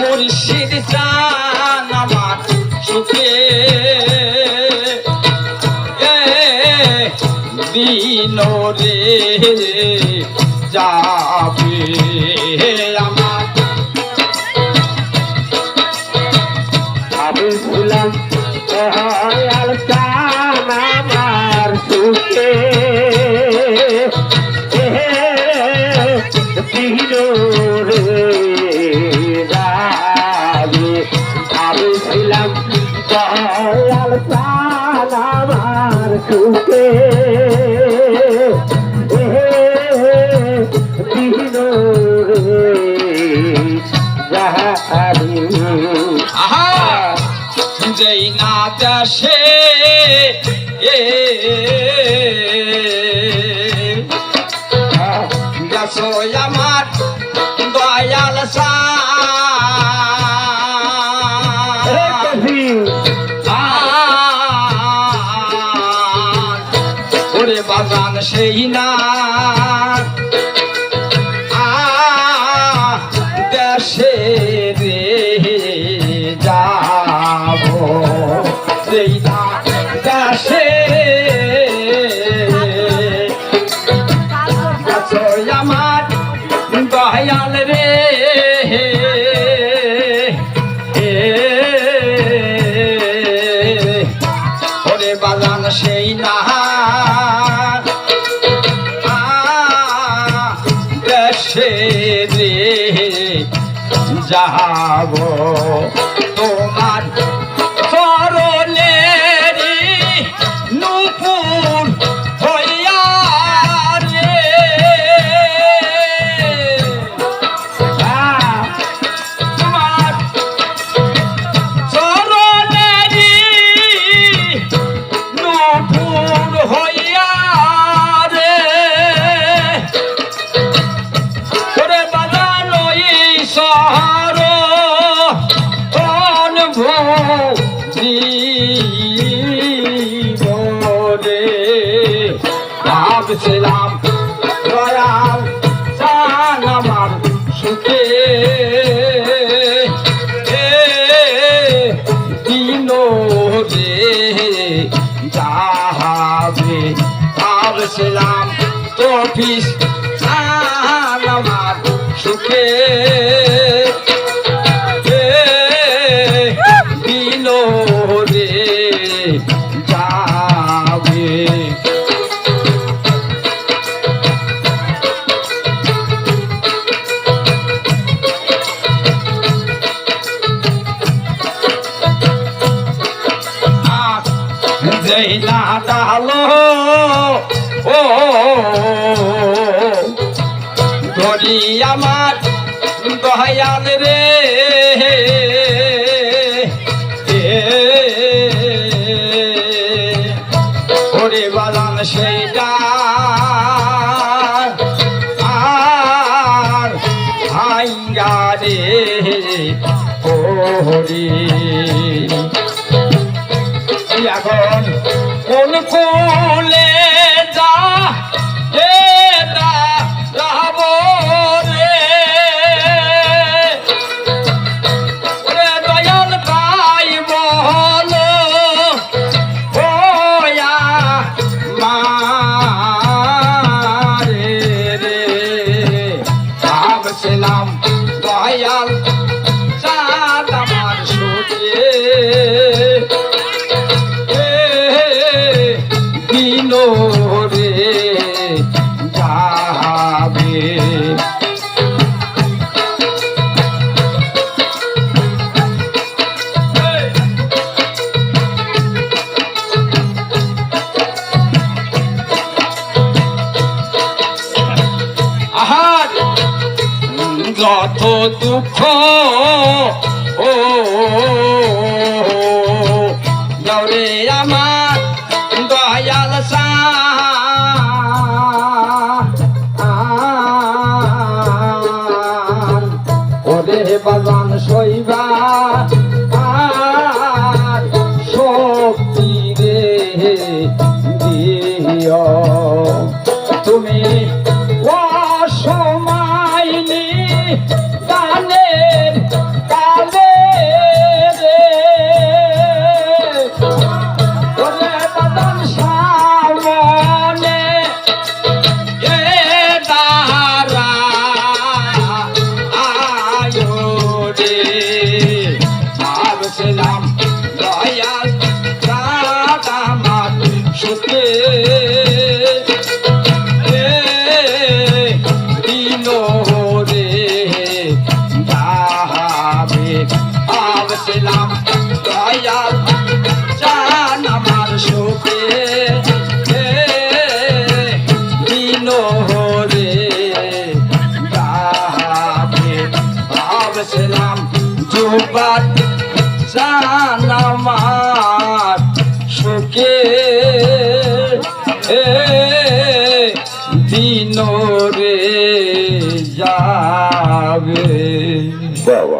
মুর্শিদ চান আমার সুখে। দিন রে যাবে আমার। আবুল কালাম আমার সুখে। দয়াল চান আমার সুখে যেই না চাষে এ সেই না দেশে রে যাব। সেই না দেশে। আমার দয়াল রে ওরে বাজান সেই না যাব তোমার ভাবছিলাম দয়াল চান আমার সুখে। দিন রে যাবে ভাবছিলাম অফিস চান আমার সুখে। না ও ধরি আমার দয়াল রে। ওরে বালান সেইটা। রে। ওরে এখন কোন যত দুঃখ ও দৌড়ে আমার দয়াল ওরে বাগান শৈবা শক্তি রে দিও তুমি রে যাবে ভাবছিলাম দয়াল চান আমার সুখে রে যাবে ভাবছিলাম যুবার চান আমার সুখে রে যাবে বাহ বাহ বাহ